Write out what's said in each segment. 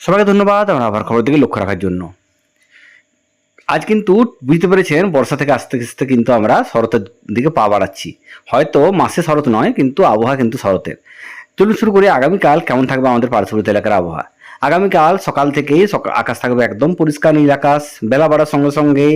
সবাইকে ধন্যবাদ, আমরা আবার খবর দিকে লক্ষ্য রাখার জন্য। আজ কিন্তু বুঝতে পেরেছেন, বর্ষা থেকে আস্তে আস্তে কিন্তু আমরা শরতের দিকে পা বাড়াচ্ছি। হয়তো মাসে শরৎ নয়, কিন্তু আবহাওয়া কিন্তু শরতের। চলুন শুরু করি, আগামীকাল কেমন থাকবে আমাদের পার্শ্ববর্তী এলাকার আবহাওয়া? আগামীকাল সকাল থেকেই আকাশ থাকবে একদম পরিষ্কার নীল আকাশ। বেলা বাড়ার সঙ্গে সঙ্গে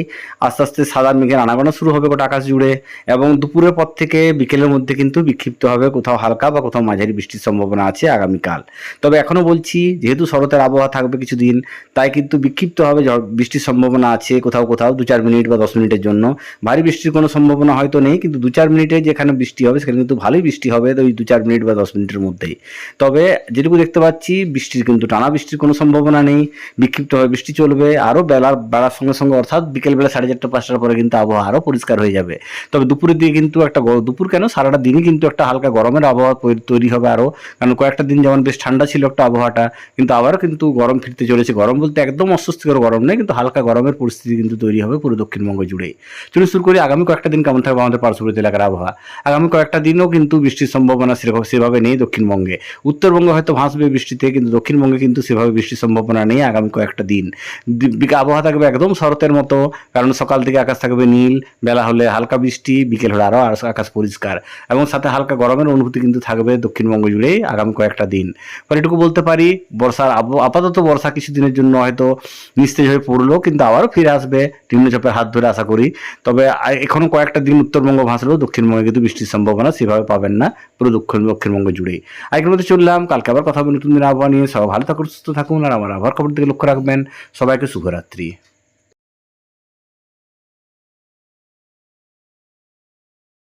আস্তে আস্তে সাদা মেঘের আনাগোনা শুরু হবে গোটা আকাশ জুড়ে এবং দুপুরের পর থেকে বিকেলের মধ্যে কিন্তু বিক্ষিপ্ত হবে কোথাও হালকা বা কোথাও মাঝারি বৃষ্টির সম্ভাবনা আছে আগামীকাল। তবে এখনও বলছি, যেহেতু শরতের আবহাওয়া থাকবে কিছুদিন, তাই কিন্তু বিক্ষিপ্ত হবে বৃষ্টির সম্ভাবনা আছে কোথাও কোথাও দু চার মিনিট বা দশ মিনিটের জন্য। ভারী বৃষ্টির কোনো সম্ভাবনা হয়তো নেই, কিন্তু দু চার মিনিটে যেখানে বৃষ্টি হবে সেখানে কিন্তু ভালোই বৃষ্টি হবে ওই দু চার মিনিট বা দশ মিনিটের মধ্যেই। তবে যেটুকু দেখতে পাচ্ছি, বৃষ্টির কিন্তু টানা বৃষ্টির কোনো সম্ভাবনা নেই বিক্ষিপ্তভাবে বৃষ্টি চলবে আরও বেলার বেলার সঙ্গে সঙ্গে অর্থাৎ বিকেলবেলা সাড়ে চারটা, পাঁচটার পরে কিন্তু আবহাওয়া আরও পরিষ্কার হয়ে যাবে। তবে দুপুরের দিকে কিন্তু একটা দুপুর কেন? সারাটা দিনই কিন্তু একটা হালকা গরমের আবহাওয়া তৈরি হবে আরও কারণ কয়েকটা দিন যেমন বেশ ঠান্ডা ছিল একটা আবহাওয়াটা, কিন্তু আবারও কিন্তু গরম ফিরতে চলেছে। গরম বলতে একদম অস্বস্তিকর গরম নেই, কিন্তু হালকা গরমের পরিস্থিতি কিন্তু তৈরি হবে পুরো দক্ষিণবঙ্গ জুড়েই চলুন শুরু করি, আগামী কয়েকটা দিন কেমন থাকবে আমাদের পার্শ্ববর্তী এলাকার আবহাওয়া? আগামী কয়েকটা দিনও কিন্তু বৃষ্টির সম্ভাবনা সেরকম, সেভাবে নেই দক্ষিণবঙ্গে। উত্তরবঙ্গে হয়তো ভাসবে বৃষ্টিতে, কিন্তু দক্ষিণবঙ্গে কিন্তু সেভাবে বৃষ্টির সম্ভাবনা নেই আগামী কয়েকটা দিন। আবহাওয়া থাকবে একদম শরতের মতো, কারণ সকাল থেকে আকাশ থাকবে নীল, বেলা হলে হালকা বৃষ্টি, বিকেল হলে আরও আকাশ পরিষ্কার এবং সাথে হালকা গরমের অনুভূতি কিন্তু থাকবে দক্ষিণবঙ্গ জুড়েই আগামী কয়েকটা দিন। পরে এটুকু বলতে পারি, বর্ষার আপাতত বর্ষা কিছুদিনের জন্য হয়তো নিস্তেজ হয়ে পড়ল, কিন্তু আবারও ফিরে আসবে, নিম্নচাপের হাত ধরে আশা করি। তবে এখনও কয়েকটা দিন উত্তরবঙ্গ ভাসলেও দক্ষিণবঙ্গে কিন্তু বৃষ্টির সম্ভাবনা সেভাবে পাবেন না পুরো দক্ষিণ, দক্ষিণবঙ্গ জুড়েই। আজকের মধ্যে চললাম, কালকে আবার কথা হবে নতুন দিন আবহাওয়া নিয়ে, সবাই ভালো থাকুন সুস্থ থাকুন আর আমার আবার খবর দিকে লক্ষ্য রাখবেন। সবাইকে শুভরাত্রি।